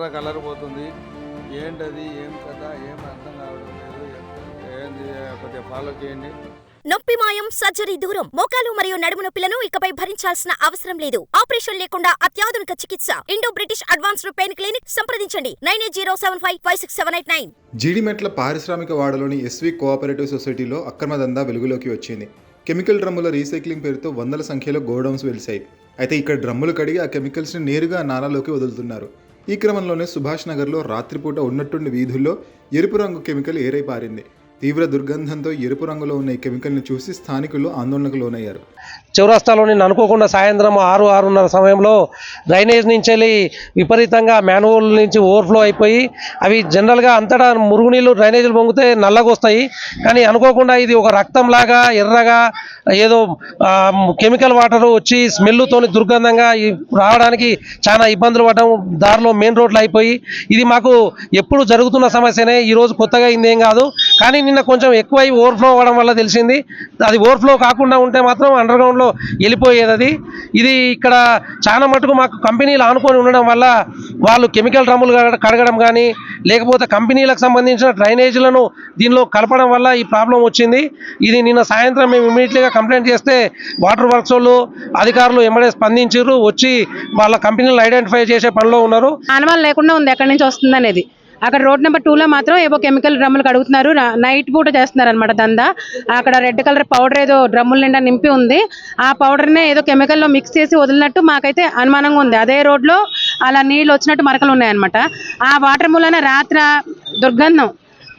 Colour పోతుంది. ఏంటది? ఏం కథ? ఏం అర్థం కావడం లేదు. ఏంది? కొద్దిగా ఫాలో చేయండి. నొప్పి మాయం సర్జరీ దూరం మోకాలు మరియు నడుము నొప్పులను ఇకపై భరించాల్సిన అవసరం లేదు. ఆపరేషన్ లేకుండా అత్యాధునిక చికిత్స. Indo British advanced pain clinic సంప్రదించండి. Nine eight zero seven five five six seven eight nine. Jeedimetla పారిశ్రామిక వాడలోని ఎస్వి కోఆపరేటివ్ సొసైటీలో అక్రమ దందా వెలుగులోకి వచ్చింది. కెమికల్ డ్రమ్ముల రీసైక్లింగ్ పేరుతో వందల సంఖ్యలో గోడౌన్స్ వెలిశాయి. అయితే ఇక్కడ డ్రమ్ములు కడిగి ఆ కెమికల్స్ని నేరుగా నాలాలోకి వదులుతున్నారు. ఈ క్రమంలోనే సుభాష్ నగర్లో రాత్రిపూట ఉన్నట్టుండి వీధుల్లో ఎరుపు రంగు కెమికల్ ఏరైపారింది తీవ్ర దుర్గంధంతో ఎరుపు రంగులో ఉన్న ఈ కెమికల్ని చూసి స్థానికులు ఆందోళనకు లోనయ్యారు. చౌరస్తాలోని అనుకోకుండా సాయంత్రం ఆరు ఆరున్నర సమయంలో డ్రైనేజ్ నుంచి వెళ్ళి విపరీతంగా మ్యాన్హోల్ నుంచి ఓవర్ఫ్లో అయిపోయి అవి జనరల్గా అంతటా మురుగునీళ్ళు డ్రైనేజీలు పొంగితే నల్లగా వస్తాయి కానీ అనుకోకుండా ఇది ఒక రక్తంలాగా ఎర్రగా ఏదో కెమికల్ వాటర్ వచ్చి స్మెల్తోని దుర్గంధంగా రావడానికి చాలా ఇబ్బందులు పడడం దారిలో మెయిన్ రోడ్లు అయిపోయి ఇది మాకు ఎప్పుడు జరుగుతున్న సమస్యనే. ఈరోజు కొత్తగా అయింది ఏం కాదు. కానీ నిన్న కొంచెం ఎక్కువై ఓవర్ఫ్లో అవ్వడం వల్ల తెలిసింది. అది ఓవర్ఫ్లో కాకుండా ఉంటే మాత్రం అండర్ గ్రౌండ్లో వెళ్ళిపోయేది అది. ఇది ఇక్కడ చాలా మటుకు మాకు కంపెనీలు ఆనుకొని ఉండడం వల్ల వాళ్ళు కెమికల్ డ్రమ్ములు కడగడం కానీ లేకపోతే కంపెనీలకు సంబంధించిన డ్రైనేజీలను దీనిలో కలపడం వల్ల ఈ ప్రాబ్లం వచ్చింది. ఇది నిన్న సాయంత్రం మేము ఇమీడియట్లీగా కంప్లైంట్ చేస్తే వాటర్ వర్క్స్ వాళ్ళు అధికారులు ఎమ్మడే స్పందించారు వచ్చి వాళ్ళ కంపెనీలు ఐడెంటిఫై చేసే పనిలో ఉన్నారు. ఆనవాళ్ళు లేకుండా ఉంది ఎక్కడి నుంచి వస్తుంది అనేది అక్కడ రోడ్ నెంబర్ టూలో మాత్రం ఏవో కెమికల్ డ్రమ్ములు కడుగుతున్నారు. నైట్ పూట చేస్తున్నారు అనమాట దందా. అక్కడ రెడ్ కలర్ పౌడర్ ఏదో డ్రమ్ముల నిండా నింపి ఉంది. ఆ పౌడర్నే ఏదో కెమికల్లో మిక్స్ చేసి వదిలినట్టు మాకైతే అనుమానంగా ఉంది. అదే రోడ్లో అలా నీళ్ళు వచ్చినట్టు మరకలు ఉన్నాయన్నమాట. ఆ వాటర్ మూలన రాత్ర దుర్గంధం.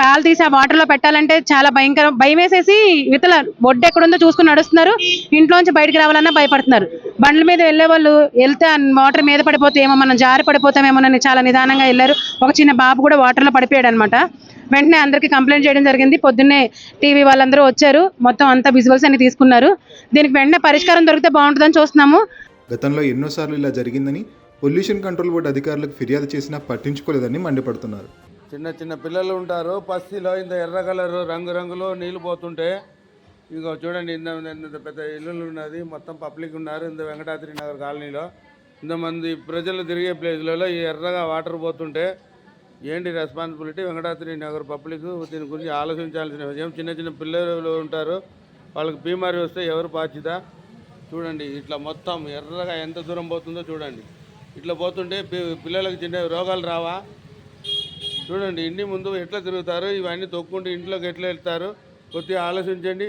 కాలు తీసి ఆ వాటర్లో పెట్టాలంటే చాలా భయంకరం భయం వేసేసి ఇతల ఒడ్డు ఎక్కడుందో చూసుకుని నడుస్తున్నారు. ఇంట్లోంచి బయటకు రావాలన్నా భయపడుతున్నారు. బండ్ల మీద వెళ్ళే వాళ్ళు వెళ్తే వాటర్ మీద పడిపోతే ఏమో మనం జారి పడిపోతామేమోనని చాలా నిదానంగా వెళ్ళారు. ఒక చిన్న బాబు కూడా వాటర్లో పడిపోయాడు అనమాట వెంటనే అందరికీ కంప్లైంట్ చేయడం జరిగింది. పొద్దున్నే టీవీ వాళ్ళందరూ వచ్చారు. మొత్తం అంతా విజువల్స్ అన్ని తీసుకున్నారు. దీనికి వెంటనే పరిష్కారం దొరికితే బాగుంటుందని చూస్తున్నాము. గతంలో ఎన్నోసార్లు ఇలా జరిగిందని పొల్యూషన్ కంట్రోల్ బోర్డు అధికారులకు ఫిర్యాదు చేసినా పట్టించుకోలేదని మండిపడుతున్నారు. చిన్న చిన్న పిల్లలు ఉంటారు పస్తీలో ఇంత ఎర్ర కలర్ రంగు రంగులో నీళ్ళు పోతుంటే ఇంకో చూడండి ఇంత ఇంత పెద్ద ఇల్లులు ఉన్నది మొత్తం పబ్లిక్ ఉన్నారు ఇంత వెంకటాద్రి నగర్ కాలనీలో. ఇంతమంది ప్రజలు తిరిగే ప్లేస్లలో ఈ ఎర్రగా వాటర్ పోతుంటే ఏంటి రెస్పాన్సిబిలిటీ వెంకటాద్రి నగర్ పబ్లిక్ దీని గురించి ఆలోచించాల్సిన విషయం. చిన్న చిన్న పిల్లలు ఉంటారు వాళ్ళకి బీమారి వస్తే ఎవరు బాధ్యత? చూడండి ఇట్లా మొత్తం ఎర్రగా ఎంత దూరం పోతుందో చూడండి. ఇట్లా పోతుంటే పి- పిల్లలకు చిన్న రోగాలు రావా? చూడండి ఇంటి ముందు ఎట్లా తిరుగుతారు? ఇవన్నీ తొక్కుంటూ ఇంట్లోకి ఎట్లా వెళ్తారు? కొద్దిగా ఆలోచించండి.